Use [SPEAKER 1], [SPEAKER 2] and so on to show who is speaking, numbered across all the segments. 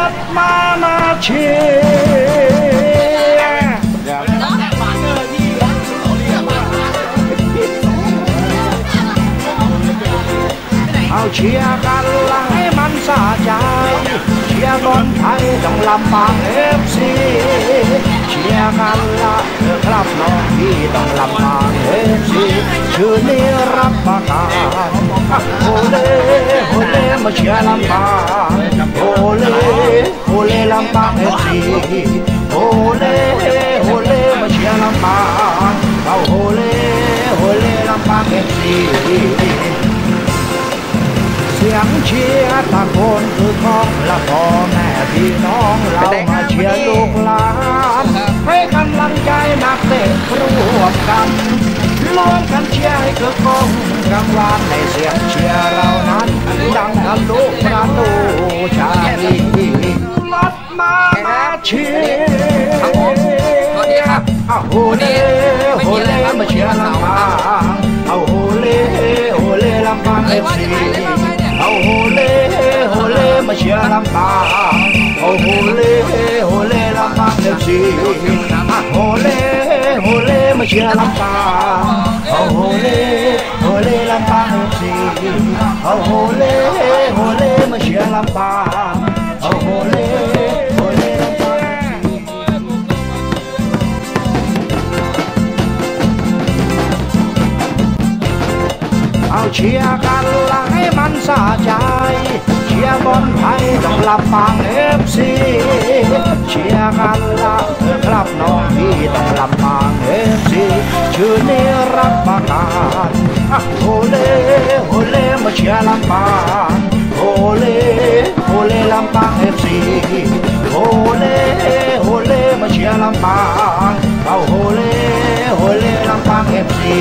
[SPEAKER 1] รถมามาเชียร์เอาเชียร์กันละให้มันสะใจ เชียร์บอลไทยต้องลำบากเอฟซีเชียร์กันละเออครับน้องพี่ต้องลำบากเอฟซีชื่อนี้รับประกันโอเล่โอเล่มาเชียร์ลำบากโอเล่โอเลำบากเอฟซีโอเล่โอเล่มาเชียร์ลำบากเอาโอเล่โอเล่ลำบากเอฟซีเสียงเชียร์ตะโกนคือของละพ่อแม่พี่น้องเรามาเชียร์ลูกหลานให้กำลังใจนักเตะร่วมกันร่วมกันเชียร์ให้คือกองกลางวานในเสียงเชียร์เรานั้นดังทะลุประตู มาเชียร์
[SPEAKER 2] ครับผมสวัสดีครับ
[SPEAKER 1] เอาโฮเล่โฮเล่มาเชียร์ลำปางเอาโฮเล่โฮเล่ลำปางเอฟ เชียร์กันละให้มันสะใจ เชียร์บอลไทยต้องลำปางเอฟซีเชียร์กันละเออครับน้องพี่ต้องลำปางเอฟซีชื่อนี้รับประกันโอเล่โอเล่มาเชียร์ลำปางโอเล่โอเล่ลำปางเอฟซีโอเล่โอเล่มาเชียร์ลำปางเอาโอเล่โอเล่ลำปางเอฟซี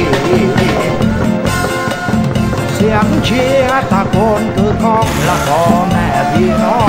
[SPEAKER 1] นคือ